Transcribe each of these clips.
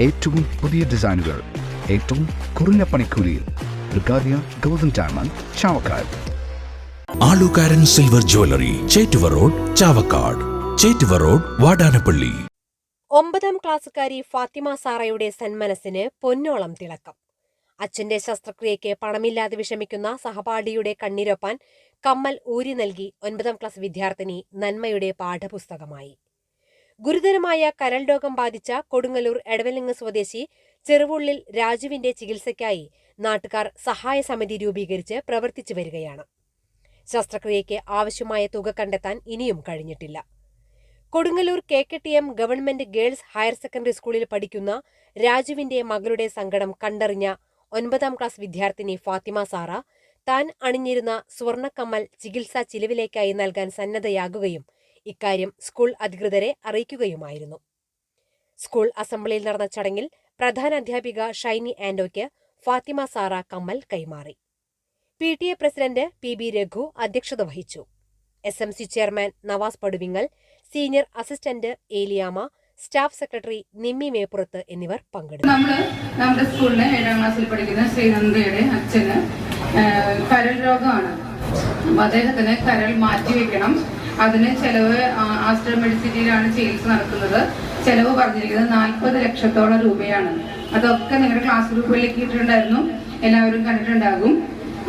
ഏറ്റവും പുതിയ ഡിസൈനുകൾ ഏറ്റവും കുറഞ്ഞ പണിക്കൂലിയിൽ. ബ്രിഗാദിയ golden diamond Chavakkad. Alukaran silver jewellery Chettuva road Chavakkad. Chettuva road Vadanappally. ഒമ്പതാം ക്ലാസ്സുകാരി ഫാത്തിമ സാറയുടെ സന്മനസ്സിന് പൊന്നോളം തിളക്കം. അച്ഛന്റെ ശസ്ത്രക്രിയയ്ക്ക് പണമില്ലാതെ വിഷമിക്കുന്ന സഹപാഠിയുടെ കണ്ണീരൊപ്പാൻ കമ്മൽ ഊരി നൽകി ഒൻപതാം ക്ലാസ് വിദ്യാർത്ഥിനി നന്മയുടെ പാഠപുസ്തകമായി. ഗുരുതരമായ കരൾ രോഗം ബാധിച്ച കൊടുങ്ങല്ലൂർ എടവലിംഗ സ്വദേശി ചെറുവുള്ളിൽ രാജുവിന്റെ ചികിത്സയ്ക്കായി നാട്ടുകാർ സഹായ സമിതി രൂപീകരിച്ച് പ്രവർത്തിച്ചു വരികയാണ്. ശസ്ത്രക്രിയയ്ക്ക് ആവശ്യമായ തുക കണ്ടെത്താൻ ഇനിയും കഴിഞ്ഞിട്ടില്ല. Kodungallur K K T M government girls higher secondary സ്കൂളിൽ പഠിക്കുന്ന രാജുവിന്റെ മകളുടെ സങ്കടം കണ്ടറിഞ്ഞ ഒൻപതാം ക്ലാസ് വിദ്യാർത്ഥിനി ഫാത്തിമ സാറ താൻ അണിഞ്ഞിരുന്ന സ്വർണക്കമ്മൽ ചികിത്സാ ചിലവിലേക്കായി നൽകാൻ സന്നദ്ധയാകുകയും ഇക്കാര്യം സ്കൂൾ അധികൃതരെ അറിയിക്കുകയുമായിരുന്നു. സ്കൂൾ അസംബ്ലിയിൽ നടന്ന ചടങ്ങിൽ പ്രധാന അധ്യാപിക ഷൈനി ആൻഡോയ്ക്ക് ഫാത്തിമ സാറ കമ്മൽ കൈമാറി. P T A president P B Raghu അധ്യക്ഷത വഹിച്ചു. S M C chairman Navas Paduvingal senior assistant Eliyama staff secretary Nimmi Meppurath എന്നിവർ പങ്കെടുത്തു. നമ്മൾ നമ്മുടെ സ്കൂളിലെ ഏഴാം ക്ലാസ്സിൽ പഠിക്കുന്ന ശ്രീനന്ദയുടെ അച്ഛന് കരൾ രോഗമാണ് അദ്ദേഹത്തിന് കരൾ മാറ്റിവെക്കണം. അതിന് ചെലവ് ആസ്റ്റർ മെഡിസിറ്റിയിലാണ് ചികിത്സ നടക്കുന്നത് ചെലവ് പറഞ്ഞിരിക്കുന്നത് നാൽപ്പത് ലക്ഷത്തോളം രൂപയാണ്. അതൊക്കെ നിങ്ങളുടെ ക്ലാസ് ഗ്രൂപ്പിലേക്ക് ഇട്ടിട്ടുണ്ടായിരുന്നു എല്ലാവരും കണ്ടിട്ടുണ്ടാകും.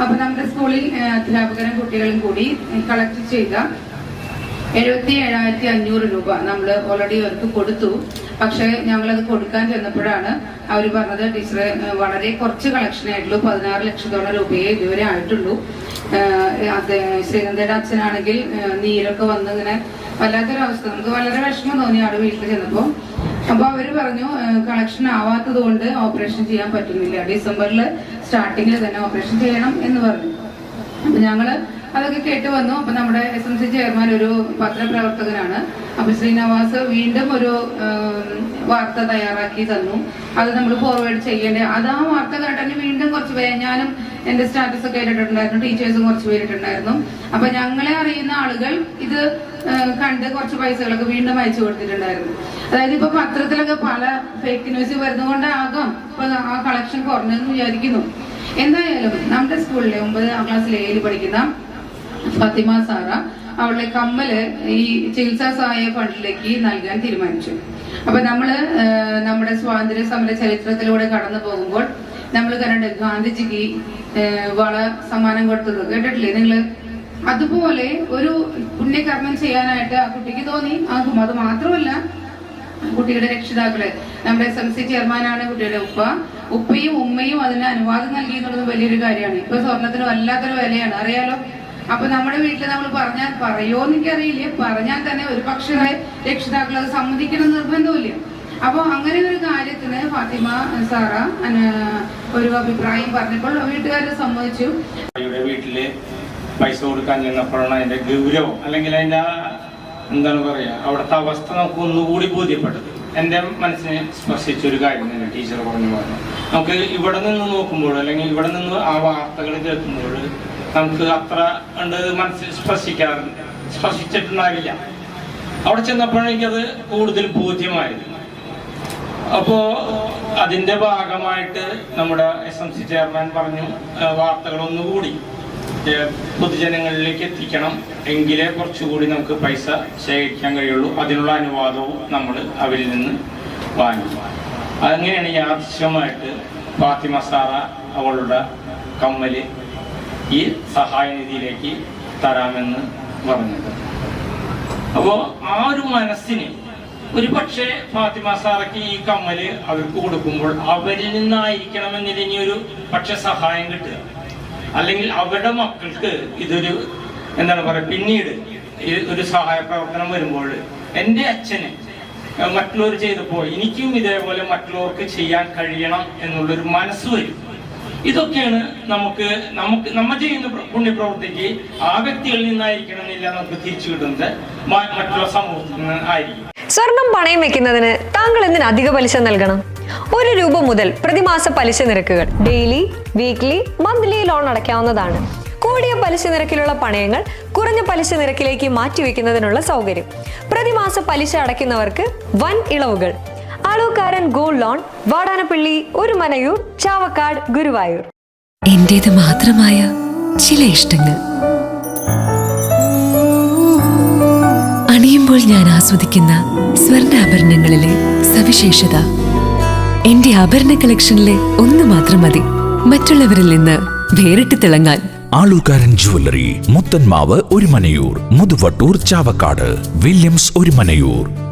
അപ്പൊ നമ്മുടെ സ്കൂളിൽ അധ്യാപകരും കുട്ടികളും കൂടി കളക്ട് ചെയ്ത എഴുപത്തി ഏഴായിരത്തി അഞ്ഞൂറ് രൂപ നമ്മൾ ഓൾറെഡി അവർക്ക് കൊടുത്തു. പക്ഷെ ഞങ്ങളത് കൊടുക്കാൻ ചെന്നപ്പോഴാണ് അവർ പറഞ്ഞത് ടീച്ചറെ വളരെ കുറച്ച് കളക്ഷൻ ആയിട്ടുള്ളൂ പതിനാറ് ലക്ഷത്തോളം രൂപയെ ഇതുവരെ ആയിട്ടുള്ളൂ. അത് ശ്രീനന്ദയുടെ അച്ഛനാണെങ്കിൽ നീരൊക്കെ വന്ന് ഇങ്ങനെ വല്ലാത്തൊരവസ്ഥ നമുക്ക് വളരെ വിഷമം തോന്നി ആൾ വീട്ടിൽ ചെന്നപ്പോൾ അപ്പൊ അവർ പറഞ്ഞു കളക്ഷൻ ആവാത്തത് കൊണ്ട് ഓപ്പറേഷൻ ചെയ്യാൻ പറ്റുന്നില്ല. ഡിസംബറിൽ സ്റ്റാർട്ടിങ്ങിൽ തന്നെ ഓപ്പറേഷൻ ചെയ്യണം എന്ന് പറഞ്ഞു. അപ്പൊ ഞങ്ങൾ അതൊക്കെ കേട്ട് വന്നു. അപ്പൊ നമ്മുടെ എസ് എം സി ചെയർമാൻ ഒരു പത്രപ്രവർത്തകനാണ്. അപ്പൊ ശ്രീനിവാസ് വീണ്ടും ഒരു വാർത്ത തയ്യാറാക്കി തന്നു. അത് നമ്മൾ ഫോർവേഡ് ചെയ്യേണ്ടത് അത് ആ വാർത്ത കേട്ടെന്നെ വീണ്ടും കുറച്ച് പേര് ഞാനും എന്റെ സ്റ്റാറ്റസ് ഒക്കെ ഇട്ടിട്ടുണ്ടായിരുന്നു. ടീച്ചേഴ്സും കുറച്ച് പേരിട്ടുണ്ടായിരുന്നു അപ്പൊ ഞങ്ങളെ അറിയുന്ന ആളുകൾ ഇത് കണ്ട് കുറച്ച് പൈസകളൊക്കെ വീണ്ടും അയച്ചു കൊടുത്തിട്ടുണ്ടായിരുന്നു. അതായത് ഇപ്പൊ പത്രത്തിലൊക്കെ പല ഫേക്ക് ന്യൂസ് വരുന്നതുകൊണ്ടാകാം ഇപ്പൊ ആ കളക്ഷൻ കുറഞ്ഞെന്ന് വിചാരിക്കുന്നു. എന്തായാലും നമ്മുടെ സ്കൂളിലെ ഒമ്പതാം ക്ലാസ്സിലെ ഏഴിൽ പഠിക്കുന്ന ഫാത്തിമ സാറ അവളുടെ കമ്മൽ ഈ ചികിത്സാ സഹായ ഫണ്ടിലേക്ക് നൽകാൻ തീരുമാനിച്ചു. അപ്പൊ നമ്മൾ നമ്മുടെ സ്വാതന്ത്ര്യ സമര ചരിത്രത്തിലൂടെ കടന്നു പോകുമ്പോൾ നമ്മൾ കണ്ട് ഗാന്ധിജിക്ക് വള സമ്മാനം കൊടുത്തത് കേട്ടിട്ടില്ലേ നിങ്ങൾ? അതുപോലെ ഒരു പുണ്യകർമ്മം ചെയ്യാനായിട്ട് ആ കുട്ടിക്ക് തോന്നി. അത് മാത്രമല്ല കുട്ടിയുടെ രക്ഷിതാക്കൾ നമ്മുടെ എസ് എം സി ചെയർമാനാണ് കുട്ടിയുടെ ഉപ്പ. ഉപ്പയും ഉമ്മയും അതിന് അനുവാദം നൽകി എന്നുള്ളത് വലിയൊരു കാര്യമാണ്. ഇപ്പൊ സ്വർണത്തിന് വല്ലാത്തൊരു വിലയാണ്. അറിയാലോ? അപ്പൊ നമ്മുടെ വീട്ടിൽ നമ്മൾ പറഞ്ഞാൽ പറയോ എനിക്കറിയില്ല. പറഞ്ഞാൽ തന്നെ ഒരു പക്ഷേ രക്ഷിതാക്കൾ അത് സമ്മതിക്കണം നിർബന്ധമില്ല അപ്പൊ അങ്ങനെ ഒരു കാര്യത്തിന് ഫാത്തിമ സാറ ഒരു അഭിപ്രായം പറഞ്ഞപ്പോൾ വീട്ടുകാരെ സമ്മതിച്ചു. വീട്ടിൽ പൈസ കൊടുക്കാൻ ചെന്നപ്പോഴാണ് അതിന്റെ ഗൗരവം അല്ലെങ്കിൽ അതിന്റെ എന്താണ് പറയാ അവിടുത്തെ അവസ്ഥ നമുക്ക് ഒന്നുകൂടി ബോധ്യപ്പെട്ടത്. എന്റെ മനസ്സിനെ സ്പർശിച്ച ഒരു കാര്യം തന്നെ ടീച്ചർ പറഞ്ഞു പറഞ്ഞു. നമുക്ക് ഇവിടെ നിന്ന് നോക്കുമ്പോൾ അല്ലെങ്കിൽ ഇവിടെ നിന്ന് ആ വാർത്തകൾ കേൾക്കുമ്പോൾ നമുക്ക് അത്ര കണ്ട് മനസ്സിൽ സ്പർശിക്കാറുണ്ട് സ്പർശിച്ചിട്ടുണ്ടാവില്ല അവിടെ ചെന്നപ്പോഴേക്കത് കൂടുതൽ ബോധ്യമായിരുന്നു. അപ്പോ അതിന്റെ ഭാഗമായിട്ട് നമ്മുടെ എസ് എം സി ചെയർമാൻ പറഞ്ഞു വാർത്തകൾ ഒന്നുകൂടി പൊതുജനങ്ങളിലേക്ക് എത്തിക്കണം. എങ്കിലേ കുറച്ചുകൂടി നമുക്ക് പൈസ ശേഖരിക്കാൻ കഴിയുള്ളൂ. അതിനുള്ള അനുവാദവും നമ്മൾ അവരിൽ നിന്ന് വാങ്ങി. അങ്ങനെയാണ് യാദൃശ്യമായിട്ട് ഫാത്തിമ സാറ അവളുടെ കമ്മൽ ഈ സഹായനിധിയിലേക്ക് തരാമെന്ന് പറഞ്ഞത്. അപ്പോ ആ ഒരു മനസ്സിന് ഒരു പക്ഷേ ഫാത്തിമ സാറയ്ക്ക് ഈ കമ്മൽ അവർക്ക് കൊടുക്കുമ്പോൾ അവരിൽ നിന്നായിരിക്കണമെന്നില്ല ഇനി ഒരു പക്ഷെ സഹായം കിട്ടുക. അല്ലെങ്കിൽ അവരുടെ മക്കൾക്ക് ഇതൊരു എന്താണ് പറയുക പിന്നീട് ഒരു സഹായ പ്രവർത്തനം വരുമ്പോൾ എന്റെ അച്ഛന് മറ്റുള്ളവർ ചെയ്തപ്പോൾ എനിക്കും ഇതേപോലെ മറ്റുള്ളവർക്ക് ചെയ്യാൻ കഴിയണം എന്നുള്ളൊരു മനസ്സ് വരും. ഇതൊക്കെയാണ് നമുക്ക് നമുക്ക് നമ്മൾ ചെയ്യുന്ന പ്ര- പുണ്യപ്രവൃത്തിക്ക് ആ വ്യക്തികളിൽ നിന്നായിരിക്കണം എന്നില്ല നമുക്ക് തിരിച്ചു കിട്ടുന്നത്. മറ്റുള്ള സമൂഹത്തിൽ നിന്ന് ആയിരിക്കും. സ്വർണം പണയം വെക്കുന്നതിന് താങ്കൾ എന്തിന് അധിക പലിശ നൽകണം? ഒരു രൂപ മുതൽ പ്രതിമാസ പലിശ നിരക്കുകൾ ഡെയിലി വീക്ക്ലി മന്ത്ലി ലോൺ അടയ്ക്കാവുന്നതാണ്. കൂടിയ പലിശ നിരക്കിലുള്ള പണയങ്ങൾ കുറഞ്ഞ പലിശ നിരക്കിലേക്ക് മാറ്റിവെക്കുന്നതിനുള്ള സൗകര്യം. പ്രതിമാസ പലിശ അടയ്ക്കുന്നവർക്ക് വൻ ഇളവുകൾ ആളൂക്കാരൻ ഗോൾഡ് ലോൺ വാടാനപ്പള്ളി ഒരു മനയൂർ ചാവക്കാട് ഗുരുവായൂർ. എന്റേത് മാത്രമായ ചില ഇഷ്ടങ്ങൾ. അണിയുമ്പോൾ ഞാൻ ആസ്വദിക്കുന്ന സ്വർണാഭരണങ്ങളിലെ സവിശേഷത. എന്റെ ആഭരണ കളക്ഷനിലെ ഒന്ന് മാത്രം മതി. മറ്റുള്ളവരിൽ നിന്ന് വേറിട്ട് തിളങ്ങാൻ. ആളൂക്കാരൻ ജുവല്ലറി മുത്തൻമാവ് ഒരു മനയൂർ മുതുവട്ടൂർ ചാവക്കാട് വില്യംസ് ഒരു മനയൂർ.